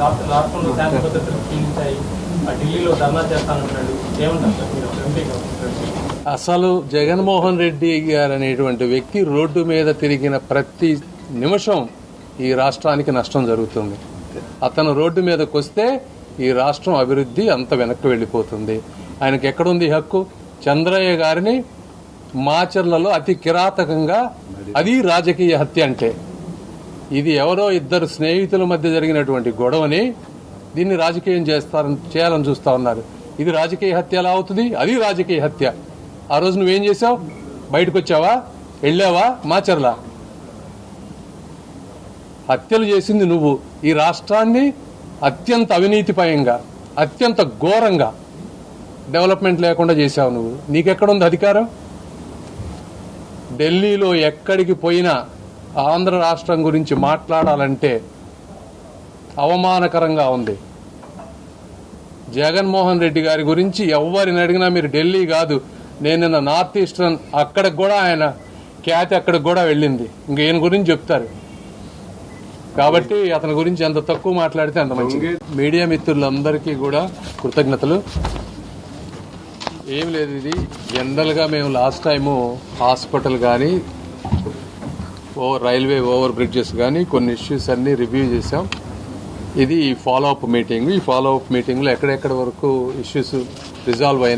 రాష్ట్ర రాష్ట్రంలో శాంతి భద్రతలు క్షీణించాయి ఢిల్లీలో ధర్నా చేస్తానంటున్నాడు ఏమంటారు సార్ మీరు ఎంపీగా అసలు జగన్మోహన్ రెడ్డి గారు అనేటువంటి వ్యక్తి రోడ్డు మీద తిరిగిన ప్రతి నిమిషం ఈ రాష్ట్రానికి నష్టం జరుగుతుంది. అతను రోడ్డు మీదకి వస్తే ఈ రాష్ట్రం అభివృద్ధి అంత వెనక్కి వెళ్ళిపోతుంది. ఆయనకి ఎక్కడుంది హక్కు? చంద్రయ్య గారిని మాచర్లలో అతి కిరాతకంగా అది రాజకీయ హత్య అంటే. ఇది ఎవరో ఇద్దరు స్నేహితుల మధ్య జరిగినటువంటి గొడవని దీన్ని రాజకీయం చేస్తారని చేయాలని చూస్తా ఉన్నారు. ఇది రాజకీయ హత్య ఎలా అవుతుంది? అది రాజకీయ హత్య. ఆ రోజు నువ్వేం చేసావు బయటకు వచ్చావా వెళ్ళావా? మాచర్లా? హత్యలు చేసింది నువ్వు. ఈ రాష్ట్రాన్ని అత్యంత అవినీతిపయంగా అత్యంత ఘోరంగా డెవలప్మెంట్ లేకుండా చేశావు నువ్వు. నీకెక్కడుంది అధికారం? ఢిల్లీలో ఎక్కడికి పోయినా ఆంధ్ర రాష్ట్రం గురించి మాట్లాడాలంటే అవమానకరంగా ఉంది. జగన్మోహన్ రెడ్డి గారి గురించి ఎవరిని అడిగినా మీరు ఢిల్లీ కాదు నేను నిన్న నార్త్ ఈస్టర్న్ అక్కడికి కూడా ఆయన ఖ్యాతి అక్కడికి కూడా వెళ్ళింది. ఇంక ఈయన గురించి చెప్తారు. కాబట్టి అతని గురించి ఎంత తక్కువ మాట్లాడితే అంత మంచిది. మీడియా మిత్రులందరికీ కూడా కృతజ్ఞతలు. ఏం లేదు ఇది. జనరల్గా మేము లాస్ట్ టైము హాస్పిటల్ కానీ ఓవర్ రైల్వే ఓవర్ బ్రిడ్జెస్ కానీ కొన్ని ఇష్యూస్ అన్ని రివ్యూ చేసాం ఇది ఫాలో అప్ మీటింగ్ ఈ ఫాలో అప్ మీటింగ్లో ఎక్కడెక్కడ వరకు ఇష్యూస్ రిజాల్వ్ అయినాయి?